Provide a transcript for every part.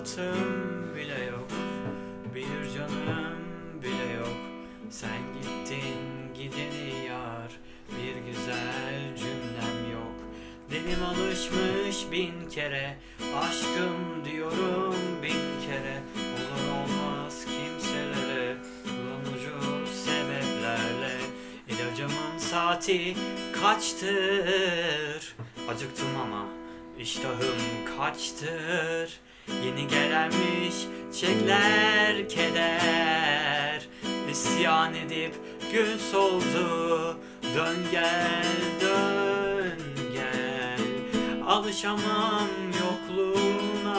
hayatım bile yok. Bir canım bile yok. Sen gittin gideni yar. Bir güzel cümlem yok. Dilim alışmış bin kere. Aşkım diyorum bin kere. Olur olmaz kimselere. Ulan ucuz sebeplerle. İlacımın saati kaçtır? Acıktım ama iştahım kaçtır Yeni gelenmiş çekler keder. İsyan edip gün soldu. Dön gel dön gel. Alışamam yokluğuna.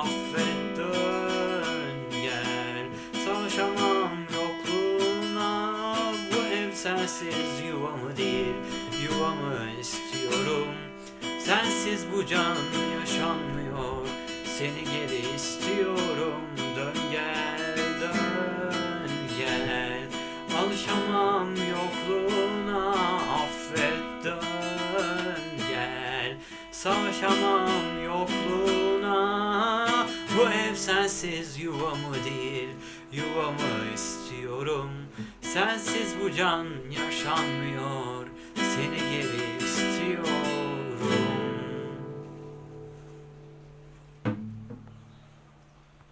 Affet dön gel. Savaşamam yokluğuna. Bu ev sensiz yuvamı değil Yuvamı istiyorum. Sensiz bu can yaşanmıyor Seni geri istiyorum. Dön gel dön gel. Alışamam yokluğuna Affet dön gel. Savaşamam yokluğuna Bu ev sensiz yuvamı değil. Yuvamı istiyorum. Sensiz bu can yaşanmıyor. Seni